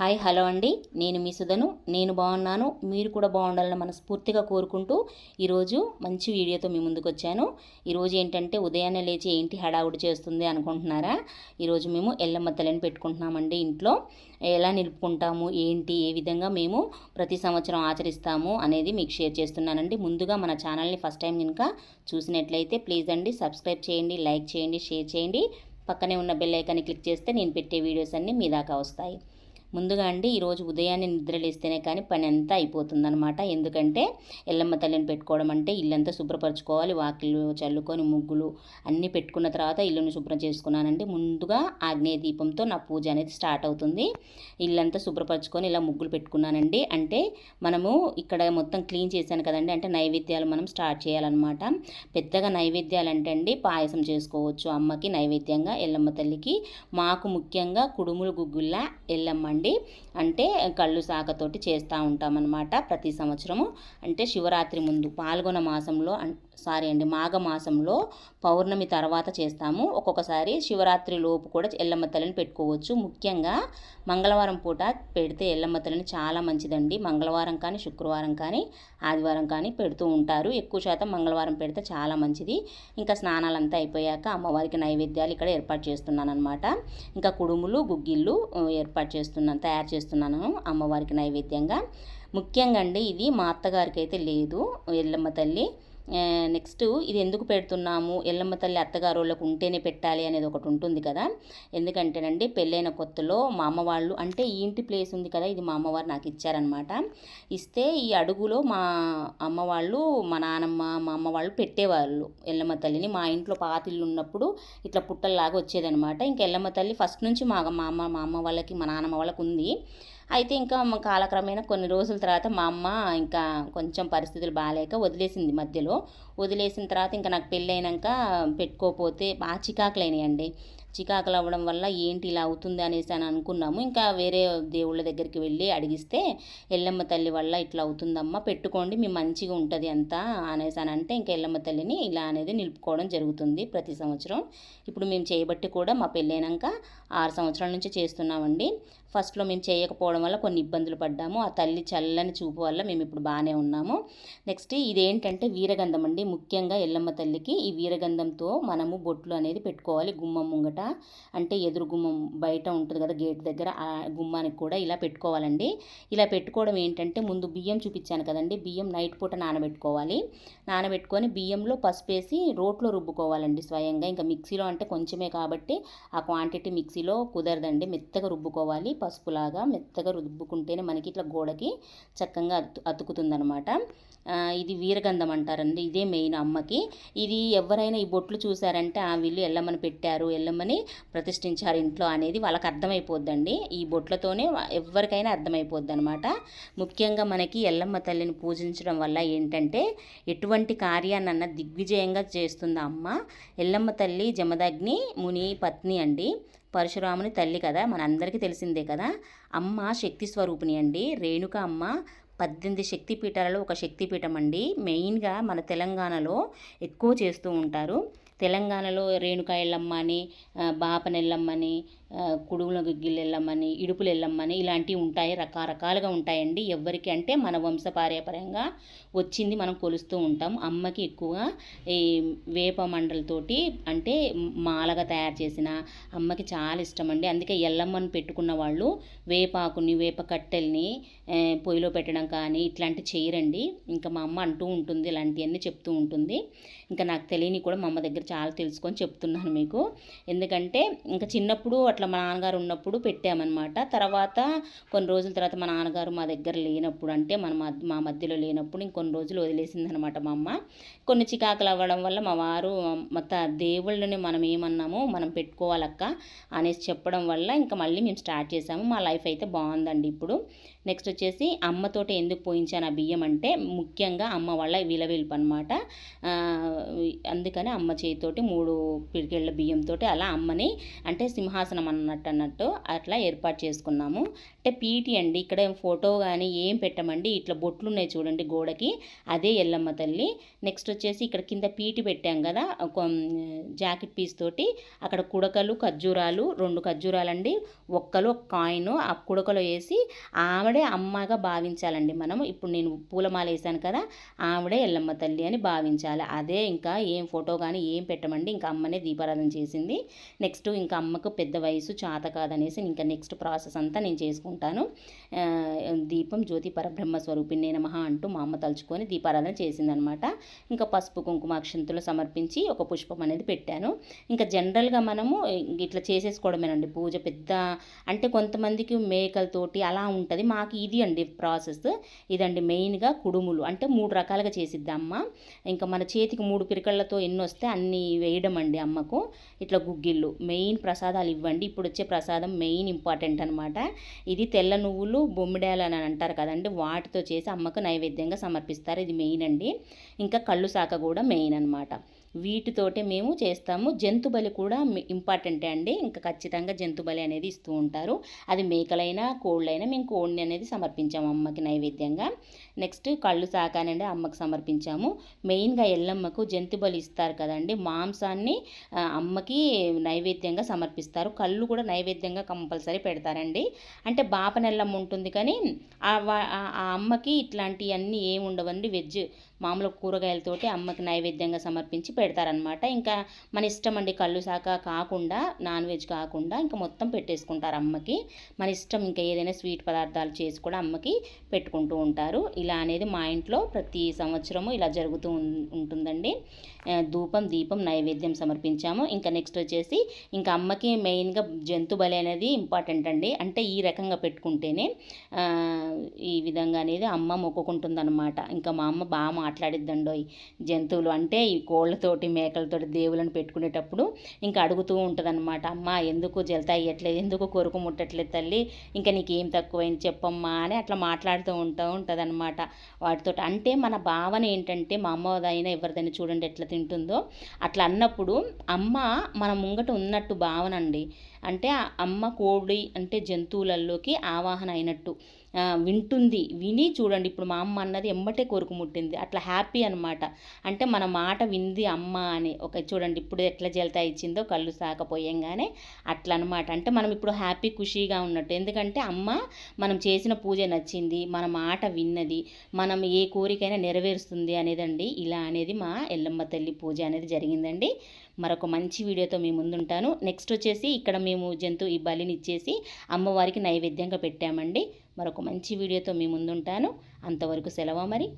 Hi hello అండి. నేను మీ సుధను. నేను బాగున్నాను. మీరు కూడా బాగుండాలని మనస్ఫూర్తిగా కోరుకుంటూ ఈరోజు మంచి వీడియోతో మీ ముందుకు వచ్చాను. ఈరోజు ఏంటంటే ఉదయాన్నే లేచి ఏంటి హడావుడి చేస్తుంది అనుకుంటున్నారా? ఈరోజు మేము ఎల్లమ్మ తల్లిని పెట్టుకుంటున్నామండి ఇంట్లో. ఎలా నిలుపుకుంటాము? ఏంటి? ఏ విధంగా మేము ప్రతి సంవత్సరం ఆచరిస్తాము అనేది మీకు షేర్ చేస్తున్నానండి. ముందుగా మన ఛానల్ని ఫస్ట్ టైం కనుక చూసినట్లయితే ప్లీజ్ అండి సబ్స్క్రైబ్ చేయండి లైక్ చేయండి షేర్ చేయండి. పక్కనే ఉన్న బెల్ ఐకాన్ని క్లిక్ చేస్తే నేను పెట్టే వీడియోస్ అన్నీ మీ దాకా వస్తాయి. ముందుగా అండి ఈరోజు ఉదయాన్నే నిద్రలేస్తేనే కానీ పని అంతా అయిపోతుందనమాట ఎందుకంటే ఎల్లమ్మ తల్లిని పెట్టుకోవడం అంటే ఇల్లంతా శుభ్రపరచుకోవాలి. వాకిలు చల్లుకొని ముగ్గులు అన్నీ పెట్టుకున్న తర్వాత ఇల్లుని శుభ్రం చేసుకున్నానండి. ముందుగా ఆగ్నేయ దీపంతో నా పూజ అనేది స్టార్ట్ అవుతుంది. ఇల్లంతా శుభ్రపరచుకొని ఇలా ముగ్గులు పెట్టుకున్నానండి. అంటే మనము ఇక్కడ మొత్తం క్లీన్ చేశాను కదండి. అంటే నైవేద్యాలు మనం స్టార్ట్ చేయాలన్నమాట. పెద్దగా నైవేద్యాలు అంటే అండి పాయసం చేసుకోవచ్చు. అమ్మకి నైవేద్యంగా ఎల్లమ్మ తల్లికి. మాకు ముఖ్యంగా కుడుములు గుగ్గుల్లా ఎల్లమ్మ అండి అంటే కళ్ళు సాకతోటి చేస్తూ ఉంటామన్నమాట ప్రతి సంవత్సరము. అంటే శివరాత్రి ముందు పాల్గొన మాసంలో సారీ అండి మాఘ మాసంలో పౌర్ణమి తర్వాత చేస్తాము. ఒక్కొక్కసారి శివరాత్రి లోపు కూడా ఎల్లమ్మ తల్లిని పెట్టుకోవచ్చు. ముఖ్యంగా మంగళవారం పూట పెడితే ఎల్లమ్మ తల్లిని చాలా మంచిదండి. మంగళవారం కానీ శుక్రవారం కానీ ఆదివారం కానీ పెడుతూ ఉంటారు. ఎక్కువ శాతం మంగళవారం పెడితే చాలా మంచిది. ఇంకా స్నానాలంతా అయిపోయాక అమ్మవారికి నైవేద్యాలు ఇక్కడ ఏర్పాటు చేస్తున్నాను అనమాట ఇంకా కుడుములు గుగ్గిళ్ళు ఏర్పాటు చేస్తున్నాను తయారు చేస్తున్నాను అమ్మవారికి నైవేద్యంగా. ముఖ్యంగా అండి ఇది మా అత్తగారికి అయితే లేదు. ఎల్లమ్మ తల్లి నెక్స్ట్ ఇది ఎందుకు పెడుతున్నాము? ఎల్లమ్మ తల్లి అత్తగారు ఉంటేనే పెట్టాలి అనేది ఒకటి ఉంటుంది కదా. ఎందుకంటేనండి పెళ్ళైన కొత్తలో మా అమ్మ వాళ్ళు అంటే ఈ ఇంటి ప్లేస్ ఉంది కదా ఇది మా అమ్మవారు నాకు ఇచ్చారనమాట ఇస్తే ఈ అడుగులో మా అమ్మ వాళ్ళు మా నానమ్మ మా అమ్మ వాళ్ళు పెట్టేవాళ్ళు ఎల్లమ్మ తల్లిని. మా ఇంట్లో పాతిళ్ళు ఉన్నప్పుడు ఇట్లా పుట్టల్లాగా వచ్చేదనమాట ఇంకా ఎల్లమ్మ తల్లి ఫస్ట్ నుంచి మా మా అమ్మ మా అమ్మ వాళ్ళకి మా నాన్నమ్మ వాళ్ళకి ఉంది. అయితే ఇంకా కాలక్రమేణా కొన్ని రోజుల తర్వాత మా అమ్మ ఇంకా కొంచెం పరిస్థితులు బాగాలేక వదిలేసింది మధ్యలో. వదిలేసిన తర్వాత ఇంకా నాకు పెళ్ళైనాక పెట్టుకోకపోతే బాగా చికాకులైనాయండి. చికాకులు అవ్వడం వల్ల ఏంటి ఇలా అవుతుంది అనేసి అని అనుకున్నాము. ఇంకా వేరే దేవుళ్ళ దగ్గరికి వెళ్ళి అడిగిస్తే ఎల్లమ్మ తల్లి వల్ల ఇట్లా అవుతుందమ్మా పెట్టుకోండి మీ మంచిగా ఉంటుంది అంతా అనేసి అని అంటే ఇంకా ఎల్లమ్మ తల్లిని ఇలా అనేది నిలుపుకోవడం జరుగుతుంది ప్రతి సంవత్సరం. ఇప్పుడు మేము చేయబట్టి కూడా మా పెళ్ళైనాక ఆరు సంవత్సరాల నుంచి చేస్తున్నామండి. ఫస్ట్లో మేము చేయకపోవడం వల్ల కొన్ని ఇబ్బందులు పడ్డాము. ఆ తల్లి చల్లని చూపు వల్ల మేము ఇప్పుడు బాగానే ఉన్నాము. నెక్స్ట్ ఇదేంటంటే వీరగంధం అండి. ముఖ్యంగా ఎల్లమ్మ తల్లికి ఈ వీరగంధంతో మనము బొట్లు అనేది పెట్టుకోవాలి. గుమ్మం ముంగట అంటే ఎదురు గుమ్మం బయట ఉంటుంది కదా గేట్ దగ్గర ఆ గుమ్మానికి కూడా ఇలా పెట్టుకోవాలండి. ఇలా పెట్టుకోవడం ఏంటంటే ముందు బియ్యం చూపించాను కదండి. బియ్యం నైట్ పూట నానబెట్టుకోవాలి. నానబెట్టుకొని బియ్యంలో పసుపు వేసి రోట్లో రుబ్బుకోవాలండి స్వయంగా. ఇంకా మిక్సీలో అంటే కొంచెమే కాబట్టి ఆ క్వాంటిటీ మిక్సీ మిక్సీలో కుదరదండి. మెత్తగా రుబ్బుకోవాలి. పసుపులాగా మెత్తగా రుబ్బుకుంటేనే మనకి ఇట్లా గోడకి చక్కగా అతు అతుకుతుందనమాట. ఇది వీరగంధం అంటారండి. ఇదే మెయిన్ అమ్మకి. ఇది ఎవరైనా ఈ బొట్లు చూసారంటే ఆ వీళ్ళు ఎల్లమ్మని పెట్టారు ఎల్లమ్మని ప్రతిష్ఠించారు ఇంట్లో అనేది వాళ్ళకి అర్థమైపోద్దండి. ఈ బొట్లతోనే ఎవరికైనా అర్థమైపోద్ది అనమాట ముఖ్యంగా మనకి ఎల్లమ్మ తల్లిని పూజించడం వల్ల ఏంటంటే ఎటువంటి కార్యాన్నన్నా దిగ్విజయంగా చేస్తుంది అమ్మ. ఎల్లమ్మ తల్లి జమదగ్ని ముని పత్ని అండి. పరశురాముని తల్లి కదా మనందరికీ తెలిసిందే కదా. అమ్మ శక్తి స్వరూపిణి అండి. రేణుక అమ్మ పద్దెనిమిది శక్తిపీఠాలలో ఒక శక్తిపీఠం అండి. మెయిన్గా మన తెలంగాణలో ఎక్కువ చేస్తూ ఉంటారు. తెలంగాణలో రేణుకా ఎల్లమ్మ అని బాపనెల్లమ్మ అని గిగ్గిలు ఎల్లమ్మని ఇడుపులు ఎల్లమ్మని ఇలాంటివి ఉంటాయి రకరకాలుగా ఉంటాయండి. ఎవరికి అంటే మన వంశపార్యపరంగా వచ్చింది మనం కొలుస్తూ ఉంటాం. అమ్మకి ఎక్కువగా ఈ వేప మండలతోటి అంటే మాలగా తయారు చేసిన అమ్మకి చాలా ఇష్టం అండి అందుకే ఎల్లమ్మని పెట్టుకున్న వాళ్ళు వేపాకుని వేప కట్టెల్ని పొయ్యిలో పెట్టడం కానీ ఇట్లాంటి చేయరండి. ఇంకా మా అమ్మ అంటూ ఉంటుంది ఇలాంటివన్నీ చెప్తూ ఉంటుంది. ఇంకా నాకు తెలియని కూడా మా అమ్మ దగ్గర చాలా తెలుసుకొని చెప్తున్నాను మీకు. ఎందుకంటే ఇంకా చిన్నప్పుడు అట్లా మా నాన్నగారు ఉన్నప్పుడు పెట్టామన్నమాట. తర్వాత కొన్ని రోజుల తర్వాత మా నాన్నగారు మా దగ్గర లేనప్పుడు అంటే మన మా మధ్యలో లేనప్పుడు ఇంకొన్ని రోజులు వదిలేసిందనమాట మా అమ్మ. కొన్ని చికాకులు అవ్వడం వల్ల మా వారు మొత్తం దేవుళ్ళని మనం ఏమన్నామో మనం పెట్టుకోవాలక్క అనేసి చెప్పడం వల్ల ఇంకా మళ్ళీ మేము స్టార్ట్ చేసాము. మా లైఫ్ అయితే బాగుందండి ఇప్పుడు. నెక్స్ట్ వచ్చేసి అమ్మతోటి ఎందుకు పోయించాను ఆ బియ్యం అంటే ముఖ్యంగా అమ్మ వాళ్ళ విలవిలుపు అనమాట అందుకని అమ్మ చేతితోటి మూడు పిడికెళ్ళ బియ్యంతో అలా అమ్మని అంటే సింహాసనం అన్నట్టు అన్నట్టు అట్లా ఏర్పాటు చేసుకున్నాము. అంటే పీటీ అండి ఇక్కడ ఫోటో కానీ ఏం పెట్టమండి ఇట్లా బొట్లు ఉన్నాయి చూడండి గోడకి అదే ఎల్లమ్మ తల్లి. నెక్స్ట్ వచ్చేసి ఇక్కడ కింద పీటీ పెట్టాం కదా ఒక జాకెట్ పీస్ తోటి అక్కడ కుడకలు ఖర్జూరాలు రెండు ఖర్జూరాలండి ఒక్కలు ఒక కాయిన్ ఆ కుడకలో వేసి ఆవిడే అమ్మగా భావించాలండి మనం ఇప్పుడు నేను పూలమాల వేసాను కదా ఆవిడే ఎల్లమ్మ తల్లి అని భావించాలి. అదే ఇంకా ఏం ఫోటో కానీ ఏం పెట్టమండి ఇంకా అమ్మనే దీపారాధన చేసింది. నెక్స్ట్ ఇంకా అమ్మకు పెద్ద వయసు చాత కాదనేసి ఇంకా నెక్స్ట్ ప్రాసెస్ అంతా నేను చేసుకుంటాను. దీపం జ్యోతి పరబ్రహ్మ స్వరూపిణి నమః అంటూ మా అమ్మ తలుచుకొని దీపారాధన చేసిందనమాట. ఇంకా పసుపు కుంకుమ అక్షంతులు సమర్పించి ఒక పుష్పం అనేది పెట్టాను. ఇంకా జనరల్గా మనము ఇట్లా చేసేసుకోవడమేనండి. పూజ పెద్ద అంటే కొంతమందికి మేకలతోటి అలా ఉంటుంది. మాకు ఇది అండి ప్రాసెస్. ఇదండి మెయిన్గా కుడుములు. అంటే మూడు రకాలుగా చేసిద్ది అమ్మ. ఇంకా మన చేతికి మూడు పిరికళ్ళతో ఎన్ని వస్తే అన్ని వేయడం అండి అమ్మకు. ఇట్లా గుగ్గిళ్ళు. మెయిన్ ప్రసాదాలు ఇవ్వండి. ఇప్పుడు వచ్చే ప్రసాదం మెయిన్ ఇంపార్టెంట్ అనమాట ఇది తెల్ల నువ్వులు బొమ్మిడాలు అని అంటారు కదండి. వాటితో చేసి అమ్మకు నైవేద్యంగా సమర్పిస్తారు. ఇది మెయిన్ అండి. ఇంకా కళ్ళు శాఖ కూడా మెయిన్ అనమాట వీటితోటే మేము చేస్తాము. జంతు బలి కూడా ఇంపార్టెంటే అండి. ఇంకా ఖచ్చితంగా జంతు బలి అనేది ఇస్తూ ఉంటారు. అది మేకలైనా కోళ్ళైనా మేము కోడిని అనేది సమర్పించాము అమ్మకి నైవేద్యంగా. నెక్స్ట్ కళ్ళు శాకానండి అమ్మకి సమర్పించాము. మెయిన్గా ఎల్లమ్మకు జంతు బలి ఇస్తారు కదండి. మాంసాన్ని అమ్మకి నైవేద్యంగా సమర్పిస్తారు. కళ్ళు కూడా నైవేద్యంగా కంపల్సరీ పెడతారండి. అంటే బాపనెల్లమ్మ ఉంటుంది కానీ ఆ ఆ అమ్మకి ఇట్లాంటివన్నీ ఏమి ఉండవండి వెజ్ మామూలు కూరగాయలతోటి అమ్మకి నైవేద్యంగా సమర్పించి పెడతారనమాట ఇంకా మన ఇష్టం అండి కళ్ళు శాఖ కాకుండా నాన్ వెజ్ కాకుండా ఇంకా మొత్తం పెట్టేసుకుంటారు అమ్మకి. మన ఇష్టం ఇంకా ఏదైనా స్వీట్ పదార్థాలు చేసి కూడా అమ్మకి పెట్టుకుంటూ ఉంటారు. ఇలా అనేది మా ఇంట్లో ప్రతి సంవత్సరము ఇలా జరుగుతూ ఉంటుందండి. ధూపం దీపం నైవేద్యం సమర్పించాము. ఇంకా నెక్స్ట్ వచ్చేసి ఇంకా అమ్మకి మెయిన్గా జంతు బలి అనేది ఇంపార్టెంట్ అండి. అంటే ఈ రకంగా పెట్టుకుంటేనే ఈ విధంగా అనేది అమ్మ మొక్కుకుంటుందన్నమాట. ఇంకా మా అమ్మ బాగా మాట్లాడిద్దండోయ్. జంతువులు అంటే ఈ కోళ్ళతోటి మేకలతోటి దేవులను పెట్టుకునేటప్పుడు ఇంకా అడుగుతూ ఉంటుందన్నమాట. అమ్మ ఎందుకు జలత అయ్యట్లేదు ఎందుకు కొరుకు ముట్టట్లేదు తల్లి? ఇంకా నీకేం తక్కువైంది చెప్పమ్మా అని అట్లా మాట్లాడుతూ ఉంటా ఉంటుందన్నమాట. వాటితో అంటే మన భావన ఏంటంటే మా అమ్మదైనా ఎవరిదైనా చూడండి ఎట్లా తింటుందో అట్లా అన్నప్పుడు అమ్మ మన ముంగట ఉన్నట్టు భావన అండి. అంటే అమ్మ కోడి అంటే జంతువులలోకి ఆవాహన అయినట్టు. వింటుంది. విని చూడండి. ఇప్పుడు మా అమ్మ అన్నది ఎంబటే కొరుకు ముట్టింది. అట్లా హ్యాపీ అనమాట అంటే మన మాట వింది అమ్మ అని. ఒక చూడండి. ఇప్పుడు ఎట్లా జలతా ఇచ్చిందో కళ్ళు సాకపోయంగానే అట్లా అనమాట అంటే మనం ఇప్పుడు హ్యాపీ ఖుషీగా ఉన్నట్టు. ఎందుకంటే అమ్మ మనం చేసిన పూజ నచ్చింది. మన మాట విన్నది. మనం ఏ కోరికైనా నెరవేరుస్తుంది అనేదండి. ఇలా అనేది మా ఎల్లమ్మ తల్లి పూజ అనేది జరిగిందండి. మరొక మంచి వీడియోతో మీ ముందుంటాను. నెక్స్ట్ వచ్చేసి ఇక్కడ మేము జంతు ఈ బలిని ఇచ్చేసి అమ్మవారికి నైవేద్యంగా పెట్టామండి. మరొక మంచి వీడియోతో మీ ముందుంటాను. అంతవరకు సెలవు మరి